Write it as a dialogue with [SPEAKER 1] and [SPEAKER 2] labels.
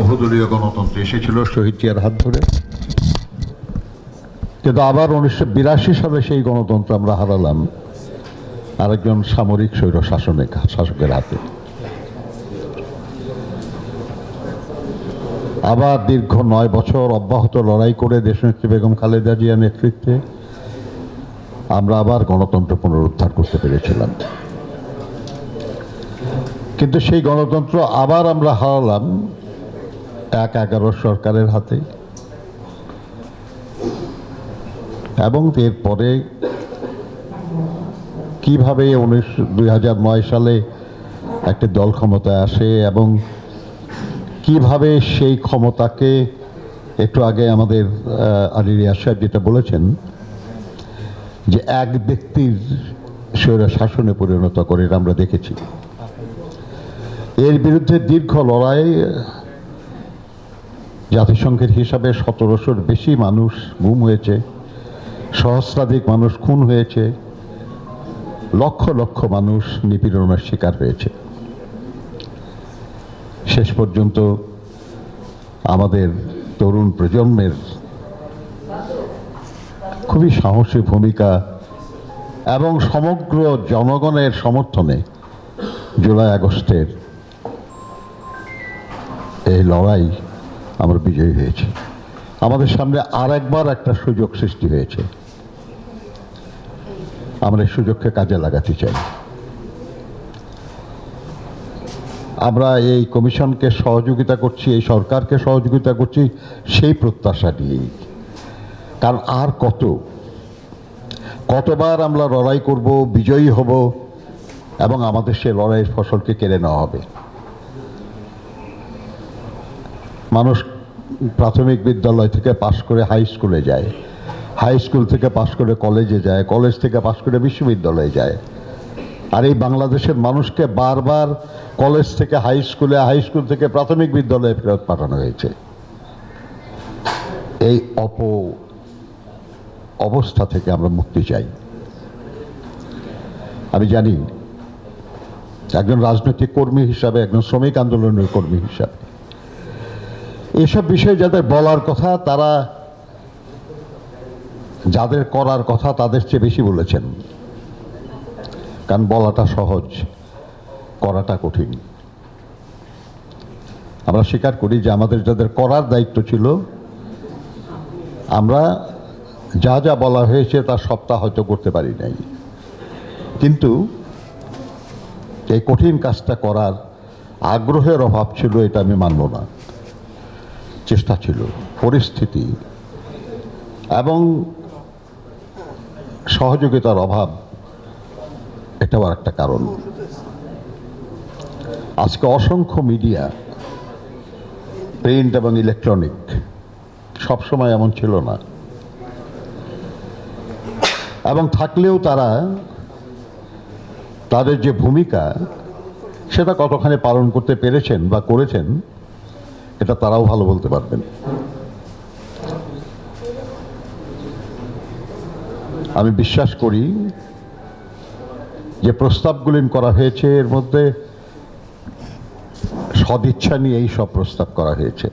[SPEAKER 1] বহুদলীয় গণতন্ত্র এসেছিল শহীদ জিয়ার হাত ধরে। কিন্তু আবার উনিশশো বিরাশি সালে সেই গণতন্ত্র আমরা হারালাম। আরেকজন সামরিক স্বৈর শাসনে শাসকের হাতে। আবার দীর্ঘ নয় বছর অব্যাহত লড়াই করে দেশনেত্রী বেগম খালেদা জিয়ার নেতৃত্বে আমরা আবার গণতন্ত্র পুনরুদ্ধার করতে পেরেছিলাম। কিন্তু সেই গণতন্ত্র আবার আমরা হারালাম। এক এগারো সরকারের হাতে। এবং এরপরে কীভাবে উনিশ, দুই হাজার নয় সালে একটি দল ক্ষমতায় আসে এবং কীভাবে সেই ক্ষমতাকে একটু আগে আমাদের আলী রিয়াজ সাহেব যেটা বলেছেন, যে এক ব্যক্তির স্বৈর শাসনে পরিণত করে আমরা দেখেছি। এর বিরুদ্ধে দীর্ঘ লড়াই জাতিসংঘের হিসাবে সতেরোশোর বেশি মানুষ গুম হয়েছে, সহস্রাধিক মানুষ খুন হয়েছে, লক্ষ লক্ষ মানুষ নিপীড়নের শিকার হয়েছে। শেষ পর্যন্ত আমাদের তরুণ প্রজন্মের খুবই সাহসী ভূমিকা এবং সমগ্র জনগণের সমর্থনে জুলাই আগস্টের এই লড়াই আমরা বিজয়ী হয়েছি। আমাদের সামনে আর একবার একটা সুযোগ সৃষ্টি হয়েছে। আমরা এই সুযোগকে কাজে লাগাতে চাই। আমরা এই কমিশনকে সহযোগিতা করছি, এই সরকারকে সহযোগিতা করছি, সেই প্রত্যাশা নিয়েই। কারণ আর কত? কতবার আমরা লড়াই করব, বিজয়ী হব, এবং আমাদের সে লড়াইয়ের ফসলকে কেড়ে নেওয়া হবে। মানুষ প্রাথমিক বিদ্যালয় থেকে পাশ করে হাই স্কুলে যায়। হাই স্কুল থেকে পাশ করে কলেজে যায় কলেজ থেকে পাশ করে বিশ্ববিদ্যালয়ে যায়। আর এই বাংলাদেশের মানুষকে বারবার কলেজ থেকে হাই স্কুলে হাই স্কুল থেকে প্রাথমিক বিদ্যালয়ে ফেরত পাঠানো হয়েছে। এই অপ অবস্থা থেকে আমরা মুক্তি চাই। আমি জানি, একজন রাজনৈতিক কর্মী হিসাবে, একজন শ্রমিক আন্দোলনের কর্মী হিসাবে এসব বিষয়ে যাদের বলার কথা, তারা যাদের করার কথা তাদের চেয়ে বেশি বলেছেন। কারণ বলাটা সহজ, করাটা কঠিন। আমরা স্বীকার করি যে আমাদের যাদের করার দায়িত্ব ছিল, আমরা যা যা বলা হয়েছে তার সপ্তাহ হয়তো করতে পারি নাই। কিন্তু এই কঠিন কাজটা করার আগ্রহের অভাব ছিল, এটা আমি মানব না। চেষ্টা ছিল, পরিস্থিতি এবং সহযোগিতার অভাব এটাও একটা কারণ। আজকে অসংখ্য মিডিয়া, প্রিন্ট এবং ইলেকট্রনিক, সবসময় এমন ছিল না। এবং থাকলেও তারা তাদের যে ভূমিকা, সেটা কতখানি পালন করতে পেরেছেন বা করেছেন এটা তারাও ভালো বলতে পারবেন। আমি বিশ্বাস করি যে প্রস্তাবগুলি করা হয়েছে, এর মধ্যে সদিচ্ছা নিয়েই সব প্রস্তাব করা হয়েছে।